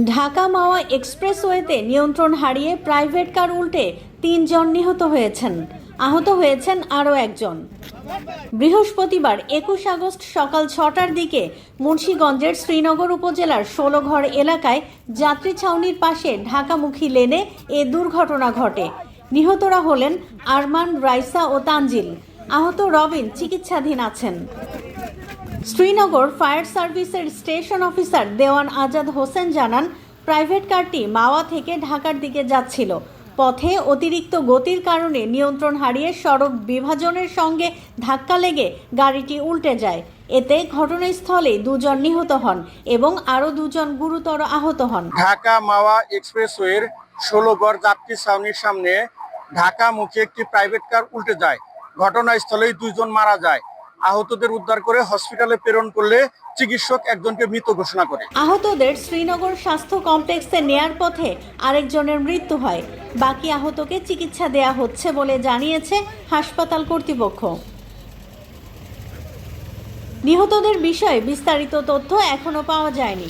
ঢাকা মাওয়া এক্সপ্রেসওয়েতে নিয়ন্ত্রণ হারিয়ে private car উল্টে তিনজন নিহত হয়েছেন। আহত হয়েছেন আরও একজন। বৃহস্পতিবার একুশ আগস্ট সকাল ছটার দিকে মুন্সীগঞ্জের শ্রীনগর উপজেলার ষোলঘর এলাকায় যাত্রী ছাউনির পাশে ঢাকামুখী লেনে এ দুর্ঘটনা ঘটে। নিহতরা হলেন আরমান রাইসা ও তানজিল। আহত রবিন চিকিৎসাধীন আছেন। শ্রীনগর ফায়ার সার্ভিসের স্টেশন অফিসার দেওয়ান আজাদ হোসেন জানান, প্রাইভেট কারটি মাওয়া থেকে ঢাকার দিকে যাচ্ছিল। পথে অতিরিক্ত গতির কারণে নিয়ন্ত্রণ হারিয়ে সড়ক বিভাজনের সঙ্গে ধাক্কা লেগে গাড়িটি উল্টে যায়। এতে ঘটনাস্থলে দুজন নিহত হন এবং আরও দুজন গুরুতর আহত হন। ঢাকা মাওয়া এক্সপ্রেসওয়ের ষোলো ষোলোগড় যাত্রী ছাউনির সামনে ঢাকা মুখে একটি প্রাইভেট কার উল্টে যায়। ঘটনাস্থলেই দুজন মারা যায়। আহতদের উদ্ধার করে হসপিটালে প্রেরণ করলে চিকিৎসক একজনকে মৃত ঘোষণা করে। আহতদের শ্রীনগর স্বাস্থ্য কমপ্লেক্সে নেয়ার পথে আরেকজনের মৃত্যু হয়। বাকি আহতকে চিকিৎসা দেয়া হচ্ছে বলে জানিয়েছে হাসপাতাল কর্তৃপক্ষ। নিহতদের বিষয়ে বিস্তারিত তথ্য এখনও পাওয়া যায়নি।